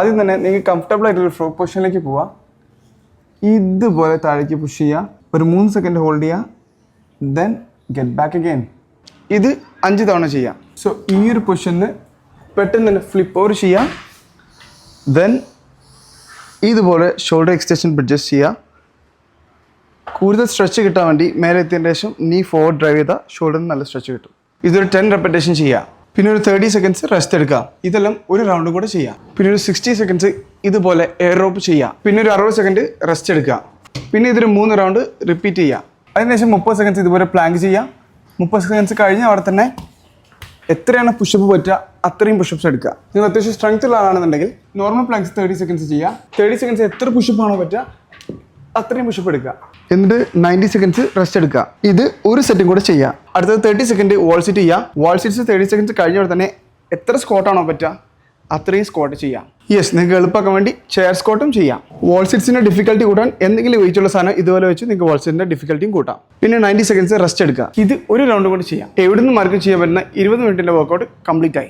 ആദ്യം തന്നെ നിങ്ങൾ കംഫർട്ടബിൾ ആയിട്ടുള്ള ഫ്രോക്ക് പൊസിഷനിലേക്ക് പോവാം. ഇതുപോലെ താഴേക്ക് പുഷ് ചെയ്യുക ഒരു മൂന്ന് സെക്കൻഡ് ഹോൾഡ് ചെയ്യുക ദെൻ ഗെറ്റ് ബാക്ക് അഗെയിൻ ഇത് അഞ്ച് തവണ ചെയ്യാം. സോ ഈ ഒരു പൊസിഷനിൽ പെട്ടെന്ന് തന്നെ ഫ്ലിപ്പ് ഓവർ ചെയ്യാം. ദെൻ ഇതുപോലെ ഷോൾഡർ എക്സ്റ്റൻഷൻ അഡ്ജസ്റ്റ് ചെയ്യുക കൂടുതൽ സ്ട്രെച്ച് കിട്ടാൻ വേണ്ടി മേലെ എത്തിയതിന് ശേഷം നീ ഫോർവേഡ് ഡ്രൈവ് ചെയ്താൽ ഷോൾഡറിന് നല്ല സ്ട്രെച്ച് കിട്ടും. ഇതൊരു ടെൻ റെപ്പറ്റേഷൻ ചെയ്യുക പിന്നെ ഒരു തേർട്ടി സെക്കൻഡ്സ് റെസ്റ്റ് എടുക്കുക. ഇതെല്ലാം ഒരു റൗണ്ട് കൂടെ ചെയ്യാം. പിന്നെ ഒരു സിക്സ്റ്റി സെക്കൻഡ്സ് ഇതുപോലെ എയർ റോപ്പ് പിന്നെ ഒരു അറുപത് സെക്കൻഡ് റെസ്റ്റ് എടുക്കുക. പിന്നെ ഇതൊരു മൂന്ന് റൗണ്ട് റിപ്പീറ്റ് ചെയ്യാം. അതിനുശേഷം മുപ്പത് സെക്കൻഡ്സ് ഇതുപോലെ പ്ലാങ്ക് ചെയ്യാം. മുപ്പത് സെക്കൻഡ്സ് കഴിഞ്ഞ് അവിടെ തന്നെ എത്രയാണ് പുഷപ്പ് പറ്റുക അത്രയും പുഷപ്പ്സ് എടുക്കുക. നിങ്ങൾ അത്യാവശ്യം സ്ട്രെങ്ത് ഉള്ള ആളാണെന്നുണ്ടെങ്കിൽ നോർമൽ പ്ലാങ്ക്സ് തേർട്ടി സെക്കൻഡ്സ് ചെയ്യുക തേർട്ടി സെക്കൻഡ്സ് എത്ര പുഷപ്പ് ആണോ പറ്റുക അത്രയും പുഷപ്പ് എടുക്കുക. എന്നിട്ട് നയന്റി സെക്കൻഡ്സ് റെസ്റ്റ് എടുക്കുക. ഇത് ഒരു സെറ്റും കൂടെ ചെയ്യുക അടുത്തത് തേർട്ടി സെക്കൻഡ് വോൾ സിറ്റ് ചെയ്യുക വോൾ സിറ്റ്സ് തേർട്ടി സെക്കൻഡ്സ് കഴിഞ്ഞ തന്നെ എത്ര സ്കോട്ടാണോ പറ്റുക അത്രയും സ്കോട്ട് ചെയ്യാം. യെസ് നിങ്ങൾക്ക് എളുപ്പമാക്കാൻ വേണ്ടി ചെയർ സ്കോട്ടും ചെയ്യാം. വോൾ സിറ്റ്സിന്റെ ഡിഫിക്കൽട്ടി കൂട്ടാൻ എന്തെങ്കിലും വെയിറ്റുള്ള സാധനം ഇതുപോലെ വെച്ച് നിങ്ങൾക്ക് വോൾ സിറ്റിന്റെ ഡിഫിക്കൽട്ടിയും കൂട്ടാം. പിന്നെ നയന്റി സെക്കൻഡ്സ് റെസ്റ്റ് എടുക്കുക. ഇത് ഒരു റൗണ്ട് കൊണ്ട് ചെയ്യാം. എവിടെ നിന്ന് മാർക്ക് ചെയ്യാൻ പറ്റുന്ന ഇരുപത് മിനിറ്റിന്റെ വർക്കൗട്ട് കംപ്ലീറ്റ് ആയി.